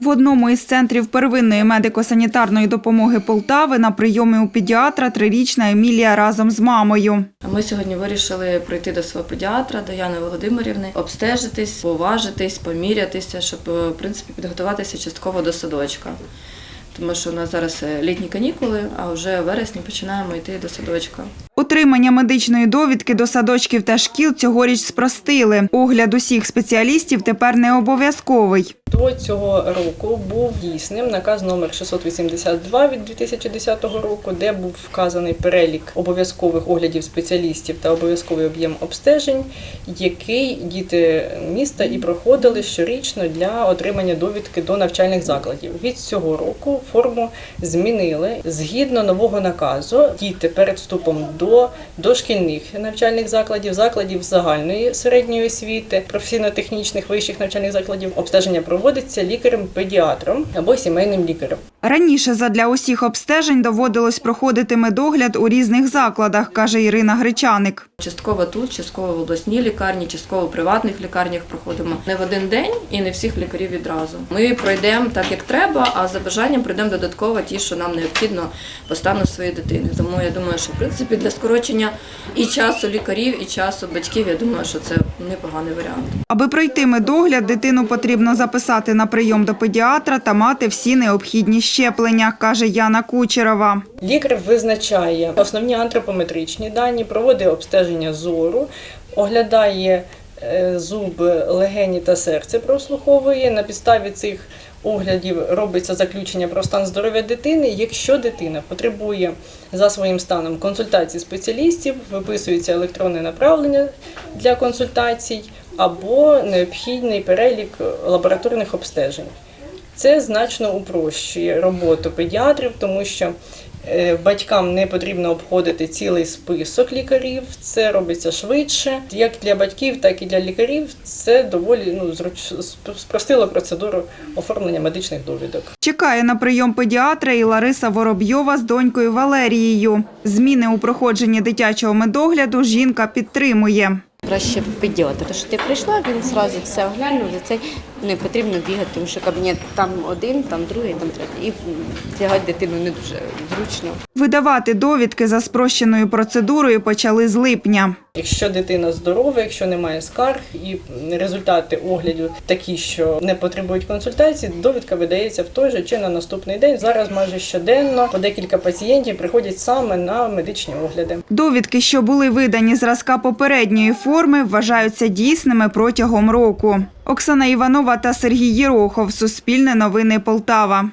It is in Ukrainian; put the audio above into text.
В одному із центрів первинної медико-санітарної допомоги Полтави на прийомі у педіатра трирічна Емілія разом з мамою. Ми сьогодні вирішили прийти до свого педіатра, до Яни Володимирівни, обстежитись, поважитись, помірятися, щоб е, в принципі підготуватися частково до садочка. Тому що у нас зараз е, літні канікули, а вже в вересні починаємо йти до садочка. Отримання медичної довідки до садочків та шкіл цьогоріч спростили. Огляд усіх спеціалістів тепер не обов'язковий. До цього року був дійсним наказ номер 682 від 2010 року, де був вказаний перелік обов'язкових оглядів спеціалістів та обов'язковий об'єм обстежень, який діти міста і проходили щорічно для отримання довідки до навчальних закладів. Від цього року форму змінили згідно нового наказу. Діти перед вступом до дошкільних навчальних закладів, закладів загальної середньої освіти, професійно-технічних вищих навчальних закладів обстеження проводиться лікарем-педіатром або сімейним лікарем. Раніше задля усіх обстежень доводилось проходити медогляд у різних закладах, каже Ірина Гречаник. Частково тут, частково в обласній лікарні, частково в приватних лікарнях проходимо не в один день і не всіх лікарів відразу. Ми пройдемо так, як треба, а за бажанням пройдемо додатково ті, що нам необхідно по стану своєї дитини. Тому я думаю, що в принципі для скорочення і часу лікарів, і часу батьків, я думаю, що це непоганий варіант. Аби пройти медогляд, дитину потрібно записати на прийом до педіатра та мати всі необхідні щеплення, каже Яна Кучерова. Лікар визначає основні антропометричні дані, проводить обстеження зору, оглядає е, зуб, легені та серце, прослуховує. На підставі цих оглядів робиться заключення про стан здоров'я дитини. Якщо дитина потребує за своїм станом консультації спеціалістів, виписується електронне направлення для консультацій або необхідний перелік лабораторних обстежень. Це значно упрощує роботу педіатрів, тому що е, батькам не потрібно обходити цілий список лікарів. Це робиться швидше. Як для батьків, так і для лікарів. Це доволі ну зруч... спростило процедуру оформлення медичних довідок. Чекає на прийом педіатра і Лариса Воробйова з донькою Валерією. Зміни у проходженні дитячого медогляду жінка підтримує. Краще педіатр. Тому що ти прийшла, він одразу все оглянув, за це не потрібно бігати, тому що кабінет там один, там другий, там третій. І тягати дитину не дуже зручно. Видавати довідки за спрощеною процедурою почали з липня. Якщо дитина здорова, якщо немає скарг і результати огляду такі, що не потребують консультації, довідка видається в той же чи на наступний день. Зараз майже щоденно по декілька пацієнтів приходять саме на медичні огляди. Довідки, що були видані зразка попередньої форми, вважаються дійсними протягом року. Оксана Іванова та Сергій Єрохов. Суспільне новини Полтава.